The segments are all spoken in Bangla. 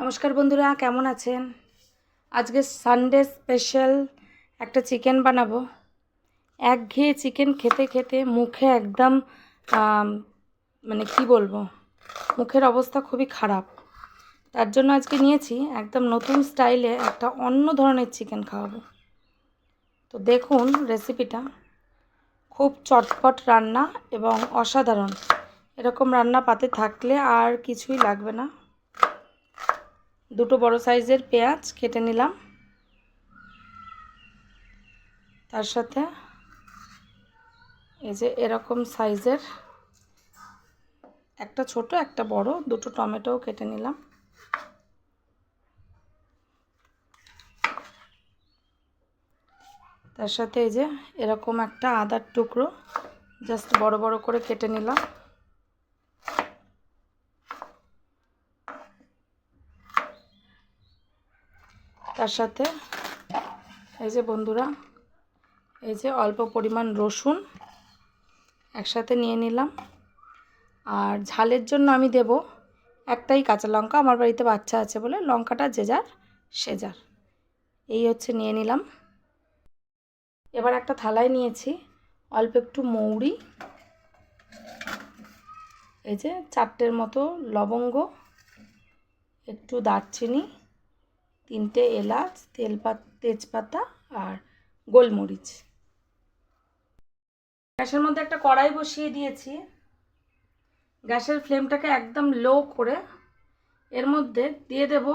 নমস্কার বন্ধুরা, কেমন আছেন? আজকে সানডে স্পেশাল একটা চিকেন বানাবো। একঘেয়ে চিকেন খেতে খেতে মুখে একদম মানে কি বলব, মুখের অবস্থা খুবই খারাপ। তার জন্য আজকে নিয়েছি একদম নতুন স্টাইলে একটা অন্য ধরনের চিকেন খাওয়াবো। তো দেখুন রেসিপিটা খুব চটপট রান্না এবং অসাধারণ। এরকম রান্না পাতে থাকলে আর কিছুই লাগবে না। দুটো বড় সাইজের পেঁয়াজ কেটে নিলাম। তার সাথে এই যে এরকম সাইজের একটা ছোট, একটা বড়, দুটো টমেটোও কেটে নিলাম। তার সাথে এই যে এরকম একটা আদার টুকরো, জাস্ট বড় বড় করে কেটে নিলাম। তার সাথে এই যে বন্ধুরা, এই যে অল্প পরিমাণ রসুন একসাথে নিয়ে নিলাম। আর ঝালের জন্য আমি দেব একটাই কাঁচা লঙ্কা, আমার বাড়িতে বাচ্চা আছে বলে লঙ্কাটা যে যার, সে যার। এই হচ্ছে নিয়ে নিলাম। এবার একটা থালায় নিয়েছি অল্প একটু মৌরি, এই যে চারটের মতো লবঙ্গ, একটু দারচিনি তিনটে এলাচ, তেলপাত, তেজপাতা আর গোলমরিচ। গ্যাসের মধ্যে একটা কড়াই বসিয়ে দিয়েছি। গ্যাসের ফ্লেমটাকে একদম লো করে এর মধ্যে দিয়ে দেব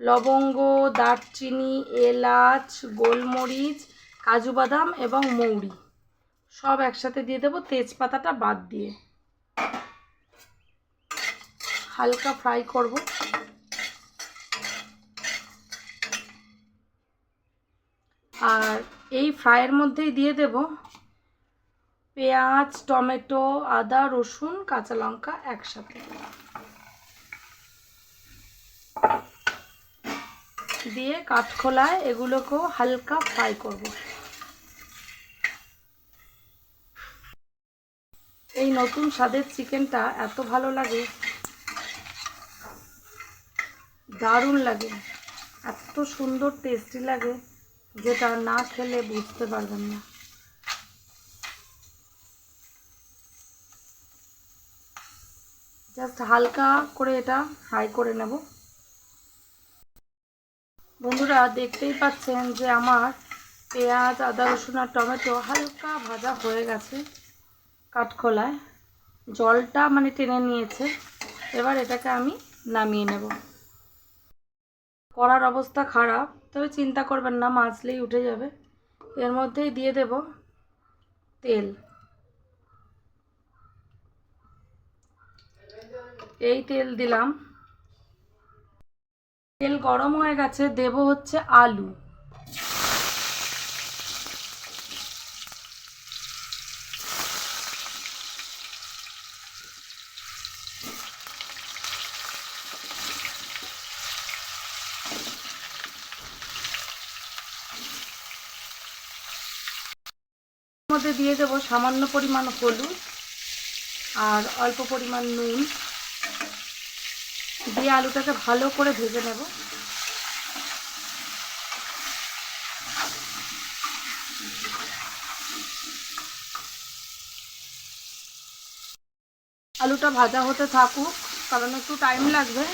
লবঙ্গ, দারচিনি, এলাচ, গোলমরিচ, কাজু বাদাম এবং মৌরি। সব একসাথে দিয়ে দেব তেজপাতাটা বাদ দিয়ে। হালকা ফ্রাই করব। আর এই ফ্রাইয়ের মধ্যেই দিয়ে দেব পেঁয়াজ, টমেটো, আদা, রসুন, কাঁচা লঙ্কা একসাথে। দিয়ে কাঠখোলায় এগুলোকেও হালকা ফ্রাই করব। এই নতুন স্বাদের চিকেনটা এত ভালো লাগে, দারুণ লাগে, এত সুন্দর, টেস্টি লাগে। যেটা না খেলে বুঝতে পারবেন না। জাস্ট হালকা করে এটা ফ্রাই করে নেব। বন্ধুরা, দেখতেই পাচ্ছেন যে আমার পেঁয়াজ, আদা, রসুন আর টমেটো হালকা ভাজা হয়ে গেছে কাঠখোলায়। জলটা মানে টেনে নিয়েছে। এবার এটাকে আমি নামিয়ে নেব। করার অবস্থা খারাপ। তবে চিন্তা করবেন না মাছলেই উঠে যাবে। এর মধ্যেই দিয়ে দেব তেল। এই তেল দিলাম। তেল গরম হয়ে গেছে, দেব হচ্ছে আলু। মধ্যে দিয়ে দেবো সামান্য পরিমাণ হলুদ আর অল্প পরিমাণ নুন। দিয়ে আলুটাকে ভালো করে ভেজে নেব। আলুটা ভাজা হতে থাকুক, কারণ একটু টাইম লাগবে।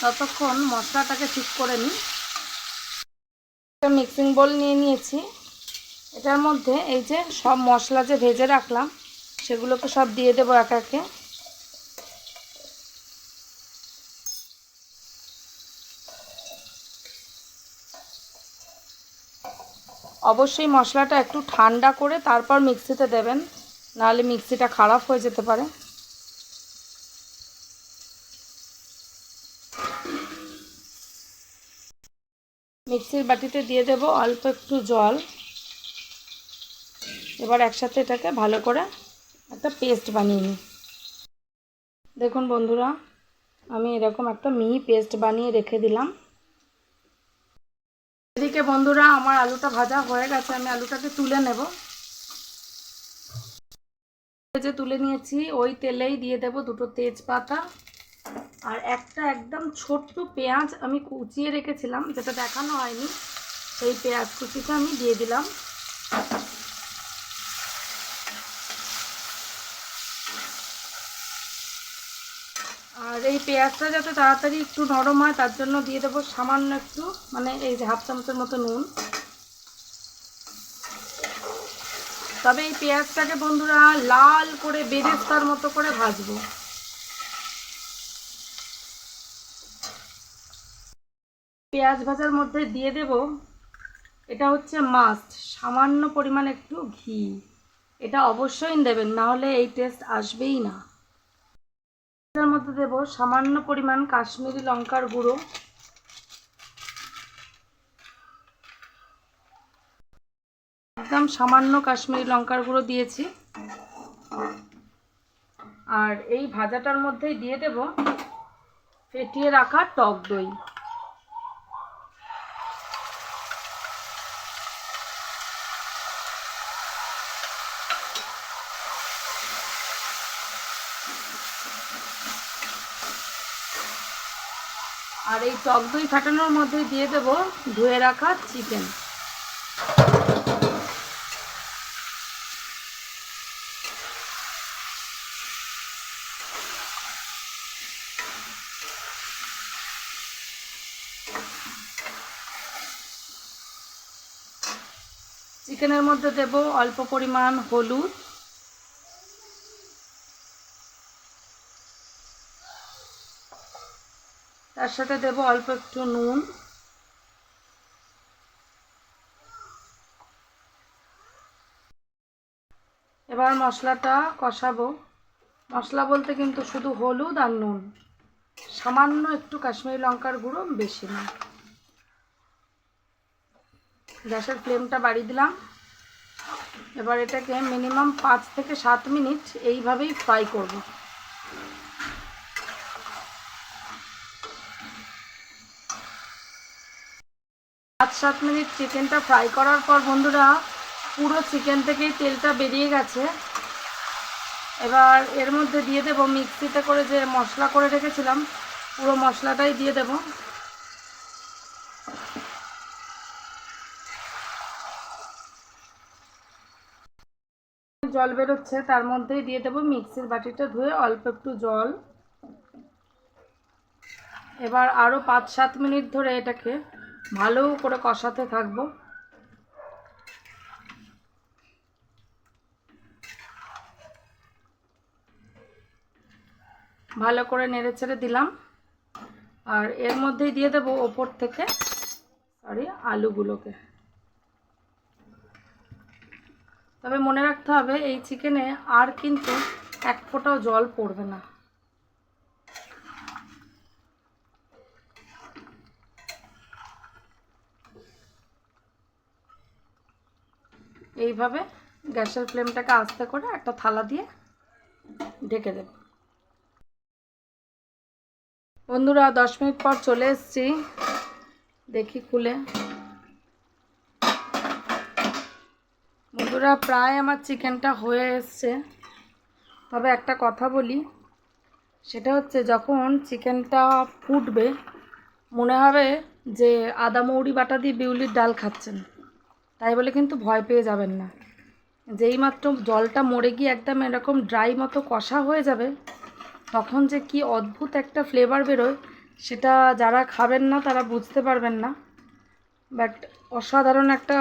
ততক্ষণ মশলাটাকে ঠিক করে নিই। মিক্সিং বোল নিয়ে নিয়েছি। এটার মধ্যে এই যে সব মশলা যে ভেজে রাখলাম, সেগুলোকে সব দিয়ে দেবো এক একে। অবশ্যই মশলাটা একটু ঠান্ডা করে তারপর মিক্সিতে দেবেন, নাহলে মিক্সিটা খারাপ হয়ে যেতে পারে। মিক্সির বাটিতে দিয়ে দেব অল্প একটু জল। এবার একসাথে এটাকে ভালো করে একটা পেস্ট বানিয়ে নিই। দেখুন বন্ধুরা, আমি এরকম একটা মিহি পেস্ট বানিয়ে রেখে দিলাম। এদিকে বন্ধুরা, আমার আলুটা ভাজা হয়ে গেছে, আমি আলুটাকে তুলে নেব। যে তুলে নিয়েছি, ওই তেলেই দিয়ে দেব দুটো তেজপাতা। আর একটা একদম ছোট্ট পেঁয়াজ আমি কুচিয়ে রেখেছিলাম, যেটা দেখানো হয়নি। সেই পেঁয়াজ কুচিটা আমি দিয়ে দিলাম। আর এই পেঁয়াজটা যাতে তাড়াতাড়ি একটু নরম হয়, তার জন্য দিয়ে দেবো সামান্য একটু মানে এই যে হাফ চামচের মতো নুন। তবে এই পেঁয়াজটাকে বন্ধুরা লাল করে বেরেস্তার মতো করে ভাজবো। পেঁয়াজ ভাজার মধ্যে দিয়ে দেব, এটা হচ্ছে মাস্ট, সামান্য পরিমাণ একটু ঘি। এটা অবশ্যই দেবেন, না হলে এই টেস্ট আসবেই না। এর মধ্যে দেব সামান্য পরিমাণ কাশ্মীরি লঙ্কার গুঁড়ো। একদম সামান্য কাশ্মীরি লঙ্কার গুঁড়ো দিয়েছি। আর এই ভাজাটার মধ্যেই দিয়ে দেব ফেটিয়ে রাখা টক দই। আর এই টক দই ফাটানোর মধ্যে দিয়ে দেব ধুয়ে রাখা চিকেন। চিকেনের মধ্যে দেব অল্প পরিমাণ হলুদ। তার সাথে দেব অল্প একটু নুন। এবার মশলাটা কষাবো। মশলা বলতে কিন্তু শুধু হলুদ আর নুন। সামান্য একটু কাশ্মীরি লঙ্কার গুঁড়ো, বেশি না। গ্যাসের ফ্লেমটা বাড়িয়ে দিলাম। এবার এটাকে মিনিমাম পাঁচ থেকে সাত মিনিট এইভাবেই ফ্রাই করব। সাত মিনিট চিকেনটা ফ্রাই করার পর বন্ধুরা পুরো চিকেন থেকেই তেলটা বেরিয়ে গেছে। এবার এর মধ্যে দিয়ে দেব মিক্সিতে করে যে মশলা করে রেখেছিলাম, পুরো মশলাটাই দিয়ে দেব। জল বেরোচ্ছে, তার মধ্যেই দিয়ে দেবো মিক্সির বাটিটা ধুয়ে অল্প একটু জল। এবার আরও পাঁচ সাত মিনিট ধরে এটাকে ভালো করে কষাতে থাকব। ভালো করে নেড়ে ছেড়ে দিলাম। আর এর মধ্যেই দিয়ে দেবো ওপর থেকে সরি আলুগুলোকে। তবে মনে রাখতে হবে, এই চিকেনে আর কিন্তু এক ফোঁটাও জল পড়বে না। এইভাবে গ্যাসের ফ্লেমটাকে আস্তে করে একটা থালা দিয়ে ঢেকে দেব। বন্ধুরা, দশ মিনিট পর চলে এসেছি। দেখি খুলে। বন্ধুরা, প্রায় আমার চিকেনটা হয়ে এসছে। তবে একটা কথা বলি, সেটা হচ্ছে যখন চিকেনটা ফুটবে, মনে হবে যে আদা মৌরি বাটা দিয়ে বিউলির ডাল খাচ্ছেন। তাই বলে কিন্তু ভয় পেয়ে যাবেন না। যেই মাত্র জলটা মরে গিয়ে একদম এরকম ড্রাই মতো কষা হয়ে যাবে, তখন যে কি অদ্ভুত একটা ফ্লেভার বেরোয়, সেটা যারা খাবেন না তারা বুঝতে পারবেন না। বাট অসাধারণ একটা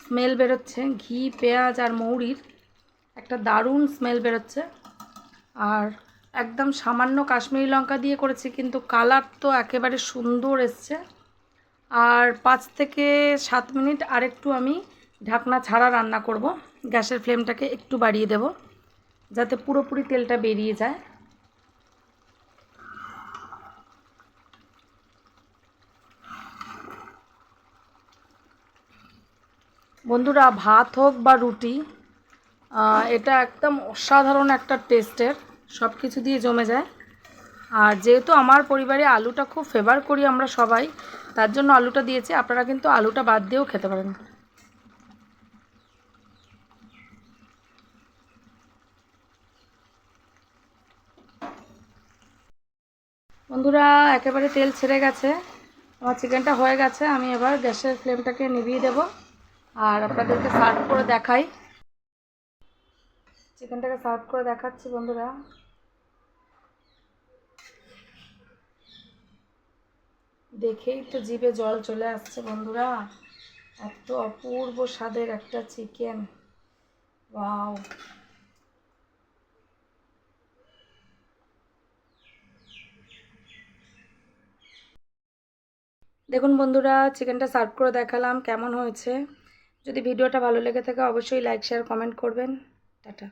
স্মেল বেরোচ্ছে, ঘি, পেঁয়াজ আর মৌরির একটা দারুণ স্মেল বেরোচ্ছে। আর একদম সামান্য কাশ্মীরি লঙ্কা দিয়ে করেছি, কিন্তু কালার তো একেবারে সুন্দর এসছে। আর পাঁচ থেকে সাত মিনিট আরেকটু আমি ঢাকনা ছাড়া রান্না করব। গ্যাসের ফ্লেমটাকে একটু বাড়িয়ে দেব যাতে পুরোপুরি তেলটা বেরিয়ে যায়। বন্ধুরা, ভাত হোক বা রুটি এটা একদম অসাধারণ একটা টেস্টের সব কিছু দিয়ে জমে যায়। আর যেহেতু আমার পরিবারে আলুটা খুব ফেভার করি আমরা সবাই, তার জন্য আলুটা দিয়েছি। আপনারা কিন্তু আলুটা বাদ দিয়েও খেতে পারেন। বন্ধুরা, একেবারে তেল ছেড়ে গেছে। আমার চিকেনটা হয়ে গেছে। আমি এবার গ্যাসের ফ্লেমটাকে নিভিয়ে দেব। আর আপনাদেরকে সার্ভ করে দেখাই। চিকেনটাকে সার্ভ করে দেখাচ্ছি বন্ধুরা। দেখেই তো জিভে জল চলে আসছে, বন্ধুরা। এত অপূর্ব স্বাদের একটা চিকেন ওয়াও দেখুন বন্ধুরা চিকেনটা সার্ভ করে দেখালাম, কেমন হয়েছে? যদি ভিডিওটা ভালো লেগে থাকে, অবশ্যই লাইক শেয়ার কমেন্ট করবেন। টাটা।